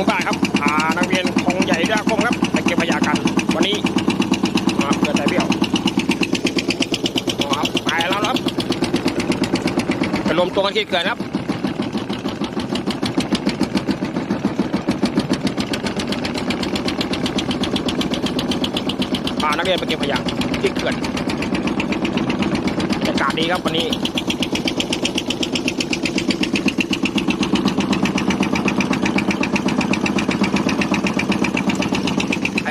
ของบ่ายครับพานักเรียนคงใหญ่ด้วยคมครับไปเก็บขยะกัน วันนี้มาเกิดใจเบี้ยวครับไปแล้วครับไปรวมตัวกันที่เกิดครับพานักเรียนไปเก็บขยะที่เขื่อากาศดีครับวันนี้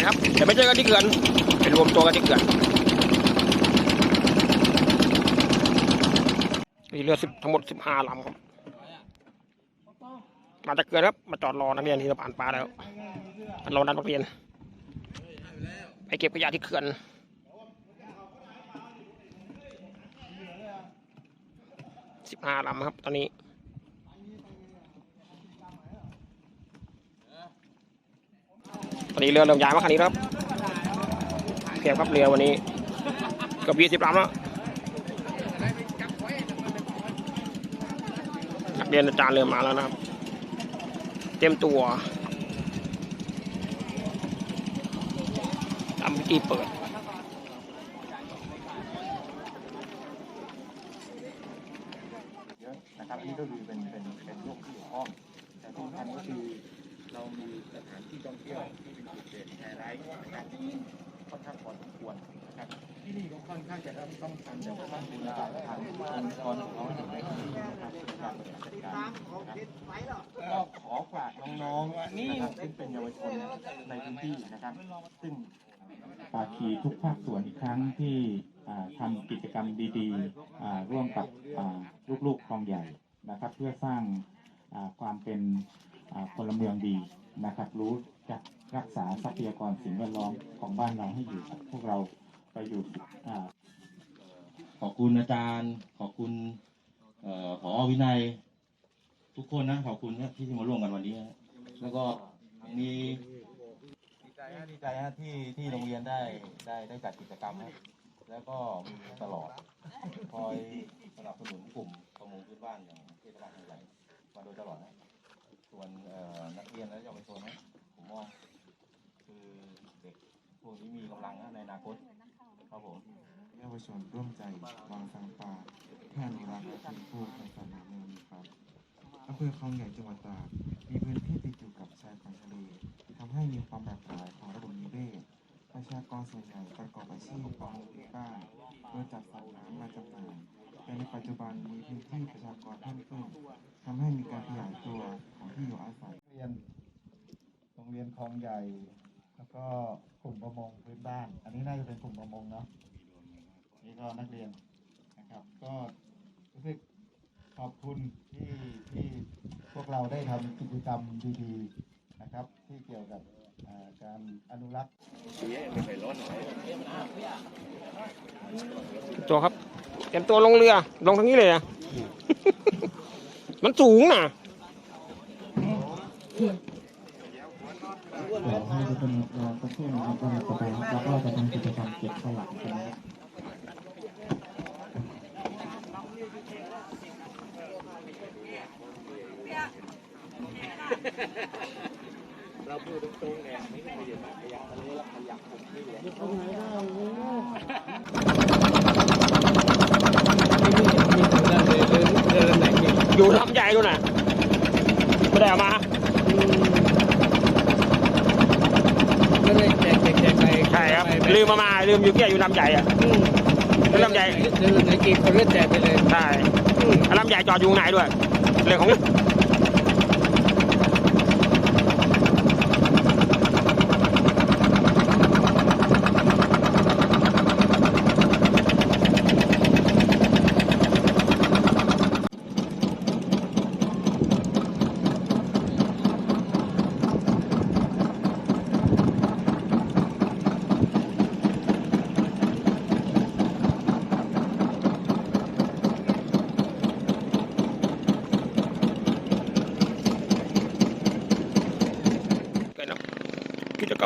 ครับเดี๋ยวไปเจอกันที่เขื่อนไปรวมตัวกันที่เขื่อนมีเรือสิบทั้งหมดสิบห้าลำครับมาจากเขื่อนครับ มาจอดรอนักเรียนที่สะพานปลาแล้วรอนันักเรียน ไปเก็บขยะที่เขื่อนสิบห้าลำครับ ตอนนี้ ตอนนี้เรือเริ่มยาวมาคันนี้ครับเพียบครับเรือวันนี้กับยี่สิบลำแล้วนักเรียนอาจารย์เรือมาแล้วนะครับ เต็มตัวทำพิธีเปิด เยอะนะครับนี่ก็คือเป็นเป็นเป็นโรคที่เกี่ยวข้องแต่ที่สำคัญก็คือ เรามีสถานที่ท่องเที่ยวที่เป็นจุดเด่นไฮไลท์นะครับค่อนข้างพอสมควรนะครับที่นี่ก็ค่อนข้างจะต้องทำจะต้องดูแลทางองค์กรของเขาอย่างไรที่นะครับการบริหารจัดการนะครับก็ขอฝากน้องๆนะครับซึ่งเป็นเยาวชนในพื้นที่นะครับ ซึ่งภาคีทุกภาคส่วนอีกครั้งที่ทำกิจกรรมดีๆร่วมกับลูกๆคลองใหญ่นะครับ เพื่อสร้างความเป็น พลเมืองดีนะครับ รู้จักรักษาทรัพยากรสิ่งแวดล้อมของบ้านเราให้อยู่กับพวกเราไปอยู่อ่าขอบคุณอาจารย์ ขอบคุณเอ่อผอวินัย ทุกคนนะ ขอบคุณนะที่มาร่วมกันวันนี้ แล้วก็มีดีใจฮะดีใจฮะที่ที่โรงเรียนได้ได้ได้จัดกิจกรรมแล้วก็มีตลอดคอยสนับสนุนกลุ่มประมงพื้นบ้านอย่างเทศบาลทางไหลมาโดยตลอดนะ ส่วนนักเรียนและเยาวชนนะผมว่าคือเด็กพวกนี้มีกำลังนะในอนาคตครับผมเยาวชนร่วมใจวางสังปาเพื่ออนุรักษ์และฟื้นฟูพันสน้ำเมืองครับอำเภอคลองใหญ่จังหวัดตราดมีพื้นที่ติดอยู่กับชายฝั่งทะเลทำให้มีความหลากหลายของระบบนิเวศประชากรส่วนใหญ่ประกอบอาชีพประมงพื้นบ้านโดยจับสัตว์น้ำมาจำหน่ายแต่ในปัจจุบันมีพื้นที่ประชากรเพิ่มขึ้น ที่อยู่อาศัยเรียนโรงเรียนคลองใหญ่ แล้วก็กลุ่มประมงพื้นบ้าน อันนี้น่าจะเป็นกลุ่มประมงเนาะนี่ก็นักเรียนนะครับ ก็รู้สึกขอบคุณที่ที่พวกเราได้ทำกิจกรรมดีๆนะครับ ที่เกี่ยวกับการอนุรักษ์ตัวครับเตรียมตัวลงเรือ ลงทางนี้เลยอะ มันสูงน่ะ เดี๋ยวให้ทุกคนรอสักครู่นะครับว่าต่อไปเราก็จะทำกิจกรรมเก็บขยะกันนะครับอยู่ลำใหญ่ดูนน่ะไม่ได้เอามา ก็เลยแจกแจกแจกไปใช่ครับ ลืมมามาลืมอยู่แก่อยู่ลำใหญ่อะแล้วลำใหญ่เดินไหนกินคนเลือแจกไปเลย ใช่แล้วลำใหญ่จอดอยู่ไหนด้วย เรื่องของกันนะ กิจกร